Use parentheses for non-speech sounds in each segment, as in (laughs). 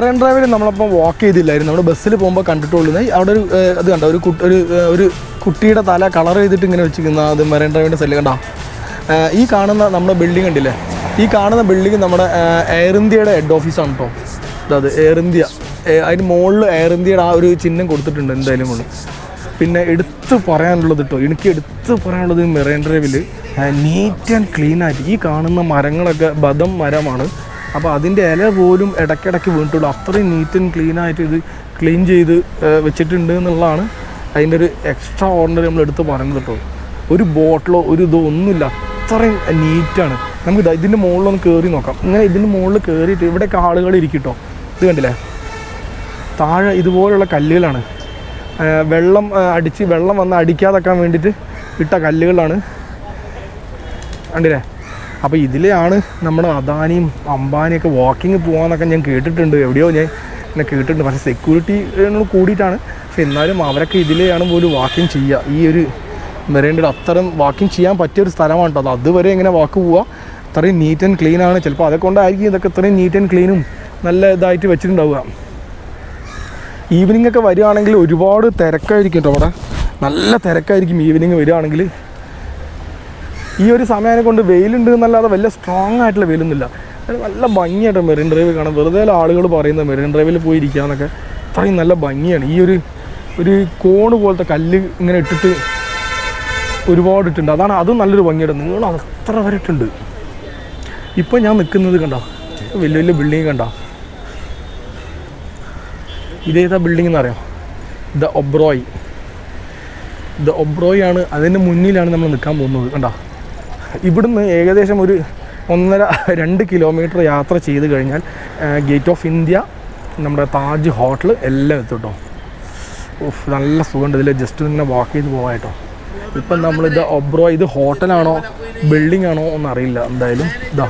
Marine ഡ്രൈവിൽ നമ്മളപ്പോൾ വാക്ക് ചെയ്തില്ലായിരുന്നു. നമ്മൾ ബസ്സിൽ പോകുമ്പോൾ കണ്ടിട്ടുള്ളൂ. അവിടെ ഒരു അത് കണ്ട? ഒരു ഒരു ഒരു കുട്ടിയുടെ തല കളർ ചെയ്തിട്ട് ഇങ്ങനെ വെച്ചിരിക്കുന്ന അത് മെറൈൻ ഡ്രൈവിന്റെ സെല്ല് കണ്ടോ? ഈ കാണുന്ന നമ്മുടെ ബിൽഡിംഗ് കണ്ടില്ലേ? ഈ കാണുന്ന ബിൽഡിംഗ് നമ്മുടെ എയർ ഇന്ത്യയുടെ ഹെഡ് ഓഫീസാണ് കേട്ടോ അത് എയർ ഇന്ത്യ അതിന് മുകളിൽ എയർ ഇന്ത്യയുടെ ആ ഒരു ചിഹ്നം കൊടുത്തിട്ടുണ്ട് എന്തായാലും കൊണ്ട് പിന്നെ എടുത്ത് പറയാനുള്ളത് കേട്ടോ എനിക്ക് എടുത്ത് പറയാനുള്ളത് മെറൈൻ ഡ്രൈവിൽ നീറ്റ് ആൻഡ് ക്ലീൻ ആയിട്ട് ഈ കാണുന്ന മരങ്ങളൊക്കെ ബദം മരമാണ്. അപ്പോൾ അതിന്റെ ഇല പോലും ഇടയ്ക്കിടയ്ക്ക് വീണിട്ടുള്ളൂ. അത്രയും നീറ്റ് ആൻഡ് ക്ലീൻ ആയിട്ട് ഇത് ക്ലീൻ ചെയ്ത് വെച്ചിട്ടുണ്ട് എന്നുള്ളതാണ് അതിന്റെ ഒരു എക്സ്ട്രാ ഓർഡിനറി നമ്മൾ എടുത്ത് പറയുന്നത് കേട്ടോ. ഒരു ബോട്ടിലോ ഒരു ഇതോ ഒന്നുമില്ല. അത്രയും നീറ്റാണ് നമുക്ക് ഇതാ ഇതിന്റെ മുകളിലൊന്ന് കയറി നോക്കാം. ഇങ്ങനെ ഇതിന്റെ മുകളിൽ കയറിയിട്ട് ഇവിടെയൊക്കെ ആളുകൾ ഇരിക്കട്ടോ. ഇത് കണ്ടില്ലേ? താഴെ ഇതുപോലുള്ള കല്ലുകളാണ്. വെള്ളം അടിച്ച് വെള്ളം വന്ന് അടിക്കാതെക്കാൻ വേണ്ടിയിട്ട് ഇട്ട കല്ലുകളാണ്. കണ്ടില്ലേ? അപ്പോൾ ഇതിലെയാണ് നമ്മുടെ അദാനിയും അംബാനിയൊക്കെ വാക്കിങ് പോകാമെന്നൊക്കെ ഞാൻ കേട്ടിട്ടുണ്ട്. എവിടെയോ ഞാൻ ഇങ്ങനെ കേട്ടിട്ടുണ്ട്. പക്ഷേ സെക്യൂരിറ്റി കൂടിയിട്ടാണ്. പക്ഷെ എന്നാലും അവരൊക്കെ ഇതിലെയാണ് പോലും വാക്കിങ് ചെയ്യുക. ഈ ഒരു മെറേണ്ടഡ് അത്തരം വാക്കിങ് ചെയ്യാൻ പറ്റിയ ഒരു സ്ഥലമാണ് കേട്ടോ. അത് അതുവരെ ഇങ്ങനെ വാക്ക് പോവുക. അത്രയും നീറ്റ് ആൻഡ് ക്ലീൻ ആണ്. ചിലപ്പോൾ അതൊക്കെ കൊണ്ടായിരിക്കും ഇതൊക്കെ ഇത്രയും നീറ്റ് ആൻഡ് ക്ലീനും നല്ല ഇതായിട്ട് വെച്ചിട്ടുണ്ടാവുക. ഈവനിങ് ഒക്കെ വരികയാണെങ്കിൽ ഒരുപാട് തിരക്കായിരിക്കും കേട്ടോ അവിടെ നല്ല തിരക്കായിരിക്കും ഈവനിങ് വരികയാണെങ്കിൽ. ഈ ഒരു സമയം കൊണ്ട് വെയിലുണ്ട് എന്നല്ലാതെ വലിയ സ്ട്രോങ് ആയിട്ടുള്ള വെയിലൊന്നുമില്ല. നല്ല ഭംഗിയായിട്ട് മെറിൻ ഡ്രൈവ് കാണാം. വെറുതെ ആളുകൾ പറയുന്നത് മെറിൻ ഡ്രൈവിൽ പോയി ഇരിക്കാമെന്നൊക്കെ അത്രയും നല്ല ഭംഗിയാണ്. ഈ ഒരു ഒരു കോണ് പോലത്തെ കല്ല് ഇങ്ങനെ ഇട്ടിട്ട് ഒരുപാട് ഇട്ടുണ്ട് അതാണ് അതും നല്ലൊരു ഭംഗിയുടെ നീളം അത്ര വരെ ഇട്ടുണ്ട് ഇപ്പം ഞാൻ നിൽക്കുന്നത് കണ്ട? വലിയ വലിയ ബിൽഡിങ് കണ്ട? ഇതേതാ ബിൽഡിംഗ് എന്നറിയാം? ദ ഒബ്രോയ്. ദ ഒബ്രോയ് ആണ് അതിന്റെ മുന്നിലാണ് നമ്മൾ നിൽക്കാൻ പോകുന്നത്. കണ്ടോ? ഇവിടുന്ന് ഏകദേശം ഒരു ഒന്നര രണ്ട് കിലോമീറ്റർ യാത്ര ചെയ്ത് കഴിഞ്ഞാൽ ഗേറ്റ് ഓഫ് ഇന്ത്യ നമ്മുടെ താജ് ഹോട്ടൽ എല്ലാം എത്തും കേട്ടോ ഉഫ് നല്ല സുഖമുണ്ട്. ഇതിൽ ജസ്റ്റ് ഇങ്ങനെ വാക്ക് ചെയ്ത് പോകാം കേട്ടോ ഇപ്പം നമ്മളിത് ഒബ്രോ ഇത് ഹോട്ടലാണോ ബിൽഡിംഗ് ആണോ എന്നറിയില്ല എന്തായാലും ഇതാ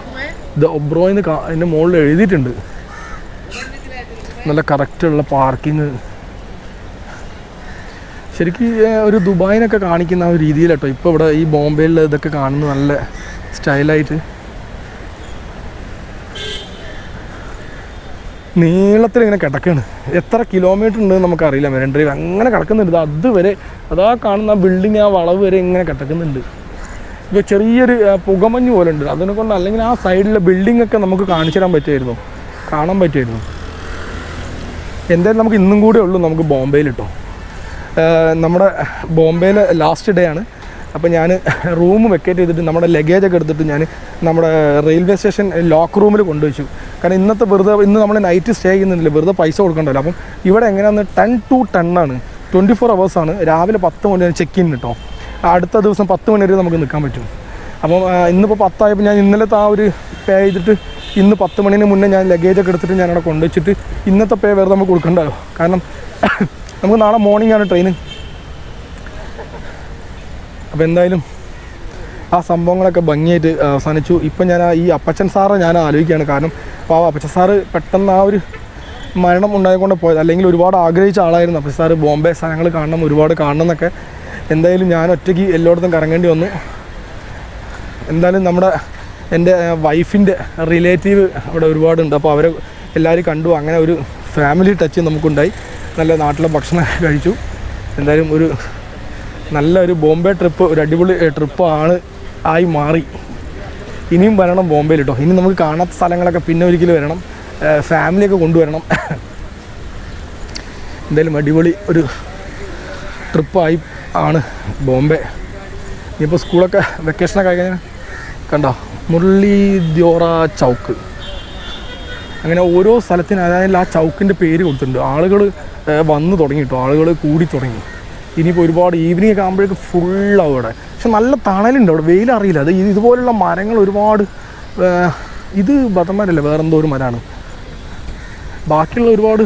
ഇത് ഒബ്രോ എന്ന് കാ അതിന്റെ മുകളിൽ എഴുതിയിട്ടുണ്ട്. നല്ല കറക്റ്റുള്ള പാർക്കിങ് ശരിക്കും ഒരു ദുബായിനൊക്കെ കാണിക്കുന്ന ആ ഒരു കേട്ടോ ഇപ്പോൾ ഇവിടെ ഈ ബോംബെയിൽ ഇതൊക്കെ കാണുന്നത് നല്ല സ്റ്റൈലായിട്ട്. നീളത്തിൽ ഇങ്ങനെ കിടക്കാണ്. എത്ര കിലോമീറ്റർ ഉണ്ട് നമുക്കറിയില്ല. മെറൈൻ ഡ്രൈവ് അങ്ങനെ കിടക്കുന്നുണ്ട്. അതുവരെ അതാ കാണുന്ന ബിൽഡിങ് ആ വളവ് വരെ ഇങ്ങനെ കിടക്കുന്നുണ്ട്. ഇപ്പോൾ ചെറിയൊരു പുകമഞ്ഞ് പോലെ ഉണ്ട്. അതിനെ കൊണ്ട് അല്ലെങ്കിൽ ആ സൈഡിലെ ബിൽഡിംഗ് ഒക്കെ നമുക്ക് കാണിച്ചു തരാൻ പറ്റുമായിരുന്നു. കാണാൻ പറ്റുമായിരുന്നു. എന്തായാലും നമുക്ക് ഇന്നും കൂടെ ഉള്ളൂ നമുക്ക് ബോംബെയിൽ കേട്ടോ നമ്മുടെ ബോംബെയിലെ ലാസ്റ്റ് ഡേ ആണ്. അപ്പോൾ ഞാൻ റൂം വെക്കേറ്റ് ചെയ്തിട്ട് നമ്മുടെ ലഗേജ് ഒക്കെ എടുത്തിട്ട് ഞാൻ നമ്മുടെ റെയിൽവേ സ്റ്റേഷൻ ലോക്ക് റൂമിൽ കൊണ്ടുവച്ചു. കാരണം ഇന്നത്തെ വെറുതെ ഇന്ന് നമ്മൾ നൈറ്റ് സ്റ്റേ ചെയ്യുന്നില്ല വെറുതെ പൈസ കൊടുക്കണ്ടല്ലോ. അപ്പം ഇവിടെ എങ്ങനെയാണെന്ന് ടെൻ ടു ടെൻ ആണ്. ട്വന്റി ഫോർ ആണ്. രാവിലെ പത്ത് മണി ചെക്ക് ഇൻ കിട്ടോ അടുത്ത ദിവസം പത്ത് മണി വരെ നമുക്ക് നിൽക്കാൻ പറ്റും. അപ്പം ഇന്നിപ്പോൾ പത്തായപ്പോൾ ഞാൻ ഇന്നലത്തെ ആ ഒരു പേ ചെയ്തിട്ട് ഇന്ന് പത്ത് മണിന് മുന്നേ ഞാൻ ലഗേജ് ഒക്കെ എടുത്തിട്ട് ഞാൻ അവിടെ കൊണ്ടുവച്ചിട്ട് ഇന്നത്തെ പേ വെറുതെ നമുക്ക് കൊടുക്കണ്ടല്ലോ. കാരണം നമുക്ക് നാളെ മോർണിംഗ് ആണ് ട്രെയിന് അപ്പോൾ എന്തായാലും ആ സംഭവങ്ങളൊക്കെ ഭംഗിയായിട്ട് അവസാനിച്ചു. ഇപ്പം ഞാൻ ഈ അപ്പച്ചൻ സാറെ ഞാൻ ആലോചിക്കുകയാണ്. കാരണം അപ്പോൾ ആ അപ്പച്ചൻ സാറ് പെട്ടെന്ന് ആ ഒരു മരണം ഉണ്ടായിക്കൊണ്ട് പോയത് അല്ലെങ്കിൽ ഒരുപാട് ആഗ്രഹിച്ച ആളായിരുന്നു. അപ്പച്ചൻ സാറ് ബോംബെ സ്ഥലങ്ങൾ കാണണം ഒരുപാട് കാണണം എന്നൊക്കെ. എന്തായാലും ഞാൻ ഒറ്റയ്ക്ക് എല്ലായിടത്തും കറങ്ങേണ്ടി വന്നു. എന്തായാലും നമ്മുടെ എന്റെ വൈഫിന്റെ റിലേറ്റീവ് അവിടെ ഒരുപാടുണ്ട്. അപ്പോൾ അവരെ എല്ലാവരും കണ്ടു. അങ്ങനെ ഒരു ഫാമിലി ടച്ച് നമുക്കുണ്ടായി. നല്ല നാട്ടിലെ ഭക്ഷണം കഴിച്ചു. എന്തായാലും ഒരു നല്ല ഒരു ബോംബെ ട്രിപ്പ് ഒരു അടിപൊളി ട്രിപ്പ് ആണ് ആയി മാറി. ഇനിയും വരണം ബോംബെയിൽ കേട്ടോ ഇനി നമുക്ക് കാണാത്ത സ്ഥലങ്ങളൊക്കെ പിന്നെ ഒരിക്കലും വരണം. ഫാമിലിയൊക്കെ കൊണ്ടുവരണം. എന്തായാലും അടിപൊളി ഒരു ട്രിപ്പായി ആണ് ബോംബെ. ഇനിയിപ്പോൾ സ്കൂളൊക്കെ വെക്കേഷനൊക്കെ കഴിഞ്ഞാൽ കണ്ടോ? മുരളി ദ്യോറ ചൗക്ക്. അങ്ങനെ ഓരോ സ്ഥലത്തിന് അതായത് ആ ചൗക്കിന്റെ പേര് കൊടുത്തിട്ടുണ്ട്. ആളുകൾ വന്നു തുടങ്ങി കേട്ടോ ആളുകൾ കൂടി തുടങ്ങി. ഇനിയിപ്പോൾ ഒരുപാട് ഈവനിങ് ഒക്കെ ആകുമ്പോഴേക്ക് ഫുള്ളാവും അവിടെ. പക്ഷെ നല്ല തണലുണ്ട് അവിടെ. വെയിലറിയില്ല അത് ഇത് ഇതുപോലുള്ള മരങ്ങൾ ഒരുപാട് ഇത് ബദമരല്ല വേറെന്തോ ഒരു മരമാണ് ബാക്കിയുള്ള ഒരുപാട്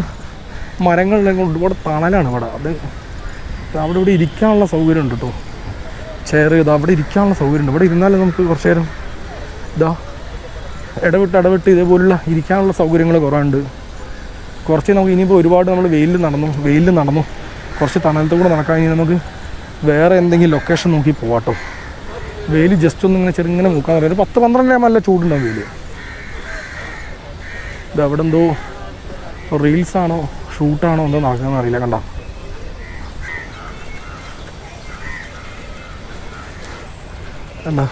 മരങ്ങളുണ്ടെങ്കിൽ ഒരുപാട് തണലാണ് അവിടെ. അത് അവിടെ ഇവിടെ ഇരിക്കാനുള്ള സൗകര്യം ഉണ്ട് കേട്ടോ ചെയർ ഇത് അവിടെ ഇരിക്കാനുള്ള സൗകര്യമുണ്ട്. ഇവിടെ ഇരുന്നാലും നമുക്ക് കുറച്ച് നേരം ഇതാ ഇടവിട്ട് ഇടവിട്ട് ഇതേപോലുള്ള ഇരിക്കാനുള്ള സൗകര്യങ്ങൾ കുറവുണ്ട്. കുറച്ച് നമുക്ക് ഇനിയിപ്പോൾ ഒരുപാട് നമ്മൾ വെയിലിൽ നടന്നു വെയിലിൽ നടന്നു. കുറച്ച് തണലത്ത് കൂടെ നടക്കാൻ നമുക്ക് വേറെ എന്തെങ്കിലും ലൊക്കേഷൻ നോക്കി പോവാട്ടോ. വെയിൽ ജസ്റ്റ് ഒന്ന് ഇങ്ങനെ ചെറുങ്ങനെ നോക്കാൻ ഒരു പത്ത് പന്ത്രണ്ട് നല്ല ചൂടുണ്ടാവും വെയിൽ. ഇത് അവിടെ എന്തോ റീൽസ് ആണോ ഷൂട്ടാണോ എന്തോ നടക്കുന്നതെന്ന് അറിയില്ല കണ്ട? കണ്ടോ?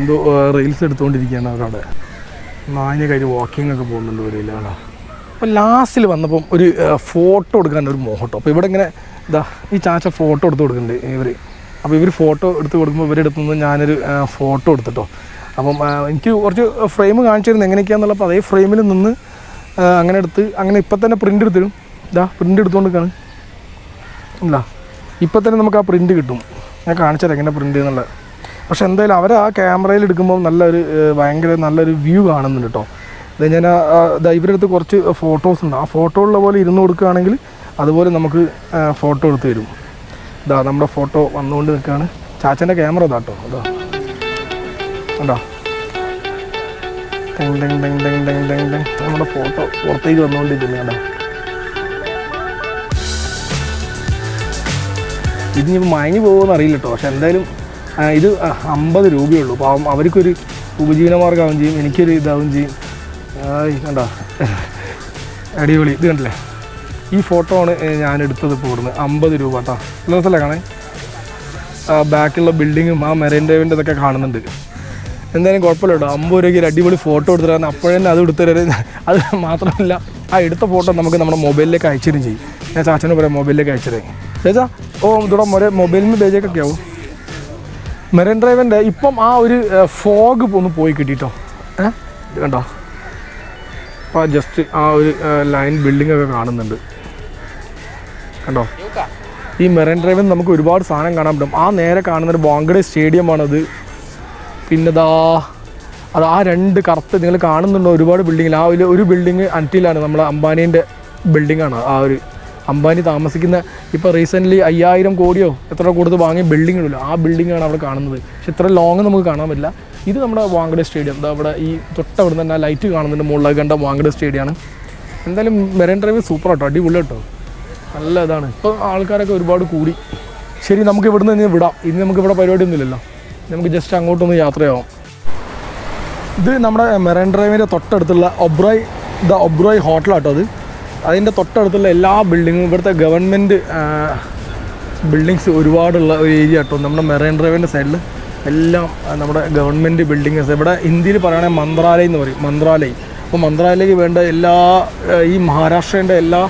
എന്തോ റീൽസ് എടുത്തുകൊണ്ടിരിക്കുകയാണ് അവരവിടെ. നായിനെ കഴിഞ്ഞ് വാക്കിംഗ് ഒക്കെ പോകുന്നുണ്ട് ഒരു കേട്ടോ അപ്പോൾ ലാസ്റ്റിൽ വന്നപ്പം ഒരു ഫോട്ടോ എടുക്കാൻ ഒരു മോഹട്ടോ അപ്പോൾ ഇവിടെ ഇങ്ങനെ ഇതാ ഈ ചാച്ച ഫോട്ടോ എടുത്ത് കൊടുക്കുന്നുണ്ട് ഇവർ അപ്പോൾ ഇവർ ഫോട്ടോ എടുത്ത് കൊടുക്കുമ്പോൾ ഇവരെടുത്തു നിന്ന് ഞാനൊരു ഫോട്ടോ എടുത്തിട്ടോ. അപ്പം എനിക്ക് കുറച്ച് ഫ്രെയിം കാണിച്ചിരുന്നു തരുന്നത് എങ്ങനെയൊക്കെയാണെന്നുള്ള അപ്പോൾ അതേ ഫ്രെയിമിൽ നിന്ന് അങ്ങനെ എടുത്ത് അങ്ങനെ ഇപ്പം തന്നെ പ്രിന്റ് എടുത്തിടും ഇതാ പ്രിന്റ് എടുത്തുകൊണ്ടിരിക്കുകയാണ് ഇല്ല. ഇപ്പം തന്നെ നമുക്ക് ആ പ്രിന്റ് കിട്ടും. ഞാൻ കാണിച്ചത് എങ്ങനെ പ്രിന്റ് എന്നുള്ളത് പക്ഷെ എന്തായാലും അവർ ആ ക്യാമറയിൽ എടുക്കുമ്പോൾ നല്ലൊരു ഭയങ്കര നല്ലൊരു വ്യൂ കാണുന്നുണ്ട് കേട്ടോ. ഇത് ഞാൻ ഇവരുടെ അടുത്ത് കുറച്ച് ഫോട്ടോസ് ഉണ്ട്. ആ ഫോട്ടോ ഉള്ള പോലെ ഇരുന്ന് കൊടുക്കുകയാണെങ്കിൽ അതുപോലെ നമുക്ക് ഫോട്ടോ എടുത്ത് തരും. ഇതാ നമ്മുടെ ഫോട്ടോ വന്നുകൊണ്ട് നിൽക്കുകയാണ്. ചാച്ചന്റെ ക്യാമറ ഇതാ കേട്ടോ. അതാ കണ്ടോ? ടെങ് ടെങ് ടെങ് ടെങ് ടെങ് ടെങ് ടെങ് നമ്മുടെ ഫോട്ടോ പുറത്തേക്ക് വന്നുകൊണ്ടിരിക്കുന്നു കണ്ടോ? ഇത് ഇനി മയങ്ങി പോകുമെന്ന് അറിയില്ല കേട്ടോ. പക്ഷെ എന്തായാലും ഇത് അമ്പത് രൂപയുള്ളൂ. പാവം അവർക്കൊരു ഉപജീവനമാർഗമാവും ചെയ്യും എനിക്കൊരു ഇതാവും ചെയ്യും. കണ്ടോ? അടിപൊളി. ഇത് കണ്ടില്ലേ? ഈ ഫോട്ടോ ആണ് ഞാൻ എടുത്തത് ഇപ്പോൾ ഇവിടുന്ന്. അമ്പത് രൂപ കേട്ടോ. നല്ല സ്ഥലം കാണേ ബാക്കിലുള്ള ബിൽഡിങ്ങും ആ മെറൈൻ ഡ്രൈവിന്റെ ഇതൊക്കെ കാണുന്നുണ്ട്. എന്തായാലും കുഴപ്പമില്ല കേട്ടോ. അമ്പത് രൂപയ്ക്ക് ഒരു അടിപൊളി ഫോട്ടോ എടുത്തിട്ട് അപ്പോഴേ അത് എടുത്തരും (laughs) അത് മാത്രമല്ല ആ എടുത്ത ഫോട്ടോ നമുക്ക് നമ്മുടെ മൊബൈലിലേക്ക് അയച്ചിരുന്നു ചെയ്യും. ഞാൻ ചാച്ചനോട് പറയാം മൊബൈലിലേക്ക് അയച്ചു തരാം ചേച്ചാ ഓ ഇതോടെ നിന്ന് പേജൊക്കെ ആവും. മെറൈൻ ഡ്രൈവിന്റെ ഇപ്പം ആ ഒരു ഫോഗ് ഒന്ന് പോയി കിട്ടിട്ടോ. ഏഹ് കണ്ടോ? അപ്പോൾ ജസ്റ്റ് ആ ഒരു ലൈൻ ബിൽഡിംഗ് ഒക്കെ കാണുന്നുണ്ട്. കണ്ടോ? ഈ മെറൈൻ ഡ്രൈവിൽ നമുക്ക് ഒരുപാട് സാധനം കാണാൻ പറ്റും. ആ നേരെ കാണുന്ന കാണുന്നൊരു വാങ്കഡെ സ്റ്റേഡിയമാണത്. പിന്നെ ദാ അത് ആ രണ്ട് കറുത്ത് നിങ്ങൾ കാണുന്നുണ്ടോ ഒരുപാട് ബിൽഡിങ്ങിൽ ആ ഒരു ഒരു ബിൽഡിങ് അന്റിലാണ് നമ്മളെ അംബാനീന്റെ ബിൽഡിങ്ങാണ് ആ ഒരു അംബാനി താമസിക്കുന്ന ഇപ്പോൾ റീസെന്റ്ലി അയ്യായിരം കോടിയോ എത്ര കൊടുത്ത് വാങ്ങിയ ബിൽഡിംഗ് ഉണ്ടല്ലോ. ആ ബിൽഡിങ്ങാണ് അവിടെ കാണുന്നത്. പക്ഷെ ഇത്ര ലോങ് നമുക്ക് കാണാൻ പറ്റില്ല. ഇത് നമ്മുടെ വാങ്കഡെ സ്റ്റേഡിയം എന്താ അവിടെ ഈ തൊട്ടവിടെ തന്നെ ലൈറ്റ് കാണുന്നുണ്ട്. മുകളിലേക്ക് കണ്ട വാങ്കഡെ സ്റ്റേഡിയമാണ് എന്തായാലും മെറൈൻ ഡ്രൈവ് സൂപ്പർ കേട്ടോ അടിപൊളി കേട്ടോ നല്ല ഇതാണ്. ഇപ്പോൾ ആൾക്കാരൊക്കെ ഒരുപാട് കൂടി. ശരി നമുക്ക് ഇവിടുന്ന് ഇനി വിടാം. ഇനി നമുക്ക് ഇവിടെ പരിപാടിയൊന്നുമില്ലല്ലോ നമുക്ക് ജസ്റ്റ് അങ്ങോട്ടൊന്ന് യാത്രയാവാം. ഇത് നമ്മുടെ മെറൈൻ ഡ്രൈവിന്റെ തൊട്ടടുത്തുള്ള ഒബ്രോയ് ദ ഒബ്രോയ് ഹോട്ടലാട്ടോ അത്. അതിന്റെ തൊട്ടടുത്തുള്ള എല്ലാ ബിൽഡിങ്ങും ഇവിടുത്തെ ഗവൺമെന്റ് ബിൽഡിങ്സ് ഒരുപാടുള്ള ഒരു ഏരിയ കേട്ടോ. നമ്മുടെ മെറൈൻ ഡ്രൈവിന്റെ സൈഡിൽ എല്ലാം നമ്മുടെ ഗവൺമെന്റ് ബിൽഡിങ്സ് ഇവിടെ ഹിന്ദിയിൽ പറയുകയാണെങ്കിൽ മന്ത്രാലയം എന്ന് പറയും മന്ത്രാലയം. അപ്പോൾ മന്ത്രാലയത്തിലേക്ക് വേണ്ട എല്ലാ ഈ മഹാരാഷ്ട്രേന്റെ എല്ലാ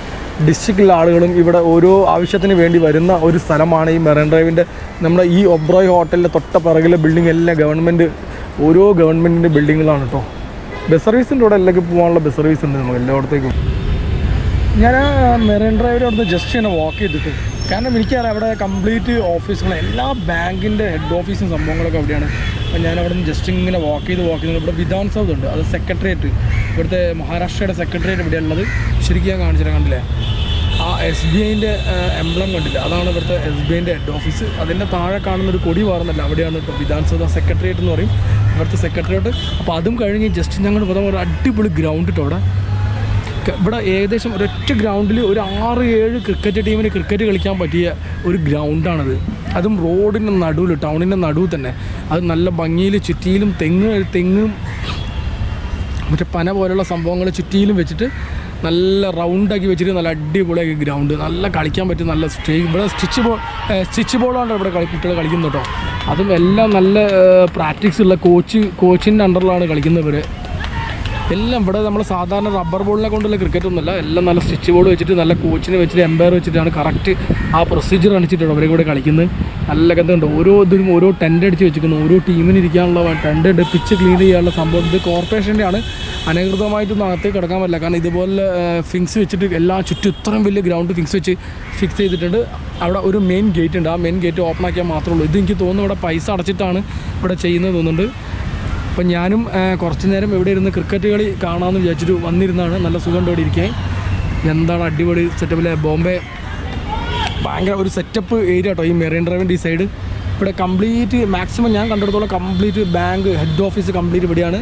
ഡിസ്ട്രിക്റ്റിലെ ആളുകളും ഇവിടെ ഓരോ ആവശ്യത്തിന് വേണ്ടി വരുന്ന ഒരു സ്ഥലമാണ് ഈ മെറൈൻ ഡ്രൈവിന്റെ. നമ്മുടെ ഈ ഒബ്രോയ് ഹോട്ടലിന്റെ തൊട്ട പിറകിലെ ബിൽഡിംഗ് എല്ലാം ഗവൺമെന്റ് ഓരോ ഗവൺമെന്റിന്റെ ബിൽഡിങ്ങുകളാണ് കേട്ടോ. ബസ് സർവീസിന്റെ ഇവിടെ എല്ലാം പോകാനുള്ള ബസ് സർവീസ് ഉണ്ട് നമുക്ക് എല്ലായിടത്തേക്കും. ഞാൻ ആ മെറിൻ ഡ്രൈവിന്റെ അവിടുന്ന് ജസ്റ്റ് ഇങ്ങനെ വാക്ക് ചെയ്തിട്ട്. കാരണം എനിക്കറിയാം അവിടെ കംപ്ലീറ്റ് ഓഫീസുകൾ എല്ലാ ബാങ്കിന്റെ ഹെഡ് ഓഫീസും സംഭവങ്ങളൊക്കെ അവിടെയാണ്. അപ്പോൾ ഞാൻ അവിടെ നിന്ന് ജസ്റ്റ് ഇങ്ങനെ വാക്ക് ചെയ്ത് വാക്ക് ചെയ്ത് ഇവിടെ വിധാൻ സൗദ് ഉണ്ട്. അത് സെക്രട്ടേറിയറ്റ് ഇവിടുത്തെ മഹാരാഷ്ട്രയുടെ സെക്രട്ടേറിയറ്റ് ഇവിടെയുള്ളത്. ശരിക്കും ഞാൻ കാണിച്ചിട്ട് കണ്ടില്ലേ? ആ എസ് ബി ഐന്റെ എംബ്ലം കണ്ടില്ല? അതാണ് ഇവിടുത്തെ എസ് ബി ഐന്റെ ഹെഡ് ഓഫീസ് അതിന്റെ താഴെ കാണുന്ന ഒരു കൊടി വാർന്നല്ല അവിടെയാണ് കേട്ടോ വിധാൻസഭ സെക്രട്ടേറിയറ്റ് എന്ന് പറയും. ഇവിടുത്തെ സെക്രട്ടേറിയറ്റ് അപ്പോൾ അതും കഴിഞ്ഞ് ജസ്റ്റ് ഞങ്ങൾ പോകുന്ന ഒരു അടിപൊളി ഗ്രൗണ്ട് കേട്ടോ അവിടെ. ഇവിടെ ഏകദേശം ഒരൊറ്റ ഗ്രൗണ്ടിൽ ഒരു ആറ് ഏഴ് ക്രിക്കറ്റ് ടീമിന് ക്രിക്കറ്റ് കളിക്കാൻ പറ്റിയ ഒരു ഗ്രൗണ്ടാണത് അതും റോഡിന്റെ നടുവിൽ ടൗണിന്റെ നടുവിൽ തന്നെ. അത് നല്ല ഭംഗിയിൽ ചുറ്റിയിലും തെങ്ങ് തെങ്ങും മറ്റേ പന പോലുള്ള സംഭവങ്ങൾ ചുറ്റിയിലും വെച്ചിട്ട് നല്ല റൗണ്ടാക്കി വെച്ചിട്ട് നല്ല അടിപൊളിയാക്കി ഗ്രൗണ്ട് നല്ല കളിക്കാൻ പറ്റും നല്ല സ്റ്റേ ഇവിടെ സ്റ്റിച്ച് ബോൾ സ്റ്റിച്ച് ബോളാണ് ഇവിടെ കളി കുട്ടികൾ കളിക്കുന്നത് കേട്ടോ. അതും എല്ലാം നല്ല പ്രാക്ടീസ് ഉള്ള കോച്ച് കോച്ചിന്റെ അണ്ടറിലാണ് കളിക്കുന്നവർ എല്ലാം ഇവിടെ നമ്മൾ സാധാരണ റബ്ബർ ബോളിനെ കൊണ്ടുള്ള ക്രിക്കറ്റ് ഒന്നുമല്ല. എല്ലാം നല്ല സ്റ്റിച്ച് ബോർഡ് വെച്ചിട്ട് നല്ല കോച്ചിനെ വെച്ചിട്ട് എംപയർ വെച്ചിട്ടാണ് കറക്റ്റ് ആ പ്രൊസീജിയർ അണിച്ചിട്ടാണ് അവരെ കൂടെ കളിക്കുന്നത്. നല്ല കഥയുണ്ട് ഓരോ ഇതിനും ഓരോ ടെന്റ് അടിച്ച് വെച്ചിരിക്കുന്നു. ഓരോ ടീമിന് ഇരിക്കാനുള്ള ടെന്റ് ഉണ്ട്. പിച്ച് ക്ലീൻ ചെയ്യാനുള്ള സംഭവം. ഇത് കോർപ്പറേഷന്റെ ആണ്. അനധികൃതമായിട്ടൊന്നും അകത്തേക്ക് കിടക്കാൻ പറ്റില്ല. കാരണം ഇതുപോലെ ഫിക്സ് വെച്ചിട്ട് എല്ലാ ചുറ്റും ഇത്രയും വലിയ ഗ്രൗണ്ട് ഫിക്സ് വെച്ച് ഫിക്സ് ചെയ്തിട്ടുണ്ട്. അവിടെ ഒരു മെയിൻ ഗേറ്റ് ഉണ്ട്. ആ മെയിൻ ഗേറ്റ് ഓപ്പൺ ആക്കിയാൽ മാത്രമേ ഉള്ളൂ. ഇത് എനിക്ക് തോന്നുന്നു ഇവിടെ പൈസ അടച്ചിട്ടാണ് ഇവിടെ ചെയ്യുന്നത് തോന്നുന്നുണ്ട്. അപ്പം ഞാനും കുറച്ച് നേരം ഇവിടെ ഇരുന്ന് ക്രിക്കറ്റ് കളി കാണാമെന്ന് വിചാരിച്ചിട്ട് വന്നിരുന്നാണ്. നല്ല സുഖം ഇവിടെ ഇരിക്കാൻ എന്താണ് അടിപൊളി സെറ്റപ്പിലെ ബോംബെ. ഭയങ്കര ഒരു സെറ്റപ്പ് ഏരിയ കേട്ടോ ഈ മെറൈൻ ഡ്രൈവിന്റെ ഈ സൈഡ് ഇവിടെ കംപ്ലീറ്റ് മാക്സിമം ഞാൻ കണ്ടെടുത്തോളം complete bank head office complete ഇവിടെയാണ്.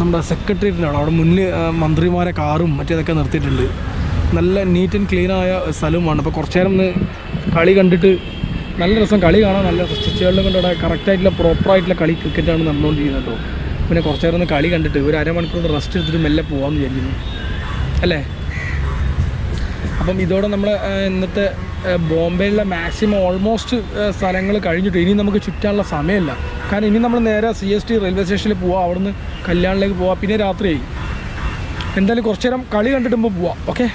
നമ്മുടെ സെക്രട്ടേറിയറ്റിനാണ് അവിടെ മുന്നിൽ ആ, മന്ത്രിമാരെ കാറും മറ്റേതൊക്കെ നിർത്തിയിട്ടുണ്ട്. നല്ല നീറ്റ് ആൻഡ് ക്ലീനായ സ്ഥലവുമാണ്. അപ്പോൾ കുറച്ച് നേരം ഒന്ന് കളി കണ്ടിട്ട് നല്ല രസം. കളി കാണാൻ നല്ല സ്റ്റിച്ചുകളിലും കൊണ്ട് അവിടെ കറക്റ്റായിട്ടുള്ള പ്രോപ്പറായിട്ടുള്ള കളി ക്രിക്കറ്റാണ് നടന്നുകൊണ്ടിരിക്കുന്നത് കേട്ടോ. പിന്നെ കുറച്ച് നേരം ഒന്ന് കളി കണ്ടിട്ട് ഒരു അരമണിക്കൂർ റെസ്റ്റ് എടുത്തിട്ട് മെല്ലെ പോകാമെന്ന് വിചാരിക്കുന്നു. അല്ലേ? അപ്പം ഇതോടെ നമ്മൾ ഇന്നത്തെ ബോംബെയിലെ മാക്സിമം ഓൾമോസ്റ്റ് സ്ഥലങ്ങൾ കഴിഞ്ഞിട്ട് ഇനി നമുക്ക് ചുറ്റാനുള്ള സമയമില്ല. കാരണം ഇനി നമ്മൾ നേരെ സി എസ് ടി റെയിൽവേ സ്റ്റേഷനിൽ പോവാം. അവിടുന്ന് കല്യാണിലേക്ക് പോവാം. പിന്നെ രാത്രിയായി. എന്തായാലും കുറച്ച് നേരം കളി കണ്ടിട്ട് മുമ്പ് പോവാം. ഓക്കെ